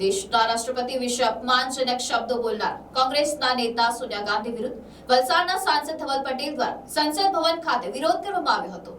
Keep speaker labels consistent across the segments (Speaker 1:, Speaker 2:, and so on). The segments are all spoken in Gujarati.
Speaker 1: દેશના રાષ્ટ્રપતિ વિશે અપમાનજનક શબ્દો બોલનાર કોંગ્રેસના નેતા સોનિયા ગાંધી વિરુદ્ધ વલસાડના સાંસદ ધવલ પટેલ દ્વારા સંસદ ભવન ખાતે વિરોધ કરવામાં આવ્યો હતો.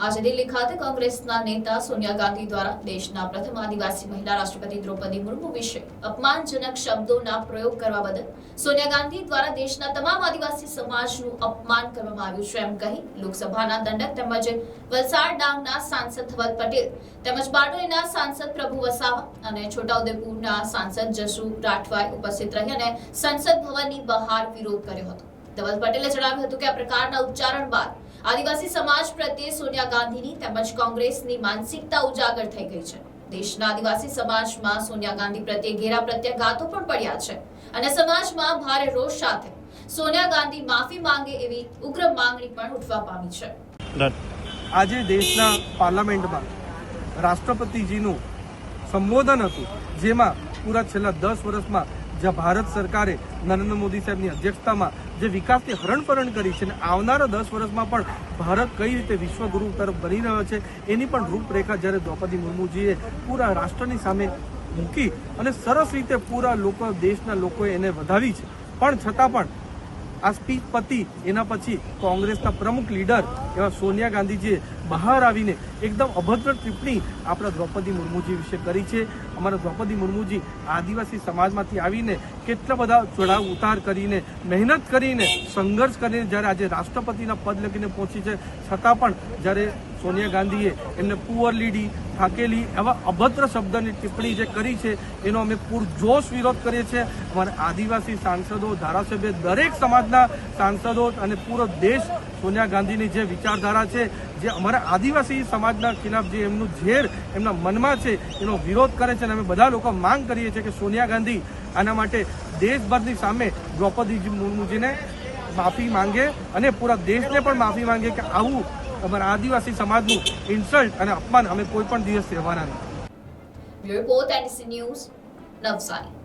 Speaker 1: આજે દિલ્હી કોંગ્રેસના નેતા સોનિયા ગાંધી દ્વારા દેશના પ્રથમ આદિવાસી મહિલા રાષ્ટ્રપતિ દ્રૌપદી મુર્મુ વિશે અપમાનજનક શબ્દોના પ્રયોગ કરવા બદલ સોનિયા ગાંધી દ્વારા દેશના તમામ આદિવાસી સમાજનું અપમાન કરવામાં આવ્યું છે. એમ કહી લોકસભાના દંડક તેમજ વલસાડ ડાંગના સાંસદ ધવલ પટેલ તેમજ બારડોલીના સાંસદ પ્રભુ વસાવા અને છોટાઉદેપુરના સાંસદ જસુ રાઠવાએ ઉપસ્થિત રહી અને સંસદ ભવનની બહાર વિરોધ કર્યો હતો. ધવલ પટેલે જણાવ્યું હતું કે આ પ્રકારના ઉચ્ચારણ બાદ આદિવાસી સમાજ પ્રત્યે સોનિયા ગાંધીની તેમજ કોંગ્રેસની માનસિકતા ઉજાગર થઈ ગઈ છે. દેશના આદિવાસી સમાજમાં સોનિયા ગાંધી પ્રત્યે ઘેરા પ્રત્યાઘાતો પણ પડ્યા છે અને સમાજમાં ભારે રોષ સાથે સોનિયા ગાંધી માફી માંગે એવી ઉગ્ર માંગણી પણ ઉઠવા પામી છે.
Speaker 2: આજે દેશના પાર્લામેન્ટમાં રાષ્ટ્રપતિજીનું સંબોધન હતું, જેમાં પૂરા છેલ્લા દસ વર્ષમાં જ્યાં ભારત સરકારે નરેન્દ્ર મોદી સાહેબની અધ્યક્ષતામાં જે વિકાસની હરણફરણ કરી છે અને આવનારા દસ વર્ષમાં પણ ભારત કઈ રીતે વિશ્વગુરુ તરફ બની રહ્યો છે, એની પણ રૂપરેખા જ્યારે દ્રૌપદી મુર્મુજીએ પૂરા રાષ્ટ્રની સામે મૂકી અને સરસ રીતે પૂરા લોકો, દેશના લોકોએ એને વધાવી છે. પણ છતાં પણ આ સ્પીચ પતી, એના પછી કોંગ્રેસના પ્રમુખ લીડર એવા સોનિયા ગાંધીજીએ બહાર આવીને એકદમ અભદ્ર ટિપ્પણી આપણા દ્રૌપદી મુર્મુજી વિશે કરી છે. અમારા દ્રૌપદી મુર્મુજી આદિવાસી સમાજમાંથી આવીને કેટલા બધા ચડાવ ઉતાર કરીને, મહેનત કરીને, સંઘર્ષ કરીને જ્યારે આજે રાષ્ટ્રપતિના પદ લગીને પહોંચી છે, છતાં પણ જ્યારે સોનિયા ગાંધીએ એમને પુઅર લીડી, થાકેલી એવા અભદ્ર શબ્દની ટિપ્પણી જે કરી છે, એનો અમે પૂરજોશ વિરોધ કરીએ છીએ. અમારા આદિવાસી સાંસદો, ધારાસભ્ય, દરેક સમાજના સાંસદો અને પૂરો દેશ સોનિયા ગાંધીની જે વિચારધારા છે, જે અમારા આદિવાસી સમાજના ખિલાફ જે એમનું ઝેર એમના મનમાં છે, એનો વિરોધ કરે છે અને અમે બધા લોકો માંગ કરીએ છીએ કે સોનિયા ગાંધી આના માટે દેશભરની સામે દ્રૌપદીજી મુર્મુજીને માફી માંગે અને પૂરા દેશને પણ માફી માંગે કે આવું અમારા આદિવાસી સમાજનું ઇન્સલ્ટ અને અપમાન અમે કોઈ પણ દિવસ સહેવાના નથી.
Speaker 1: Report NDC news Navsari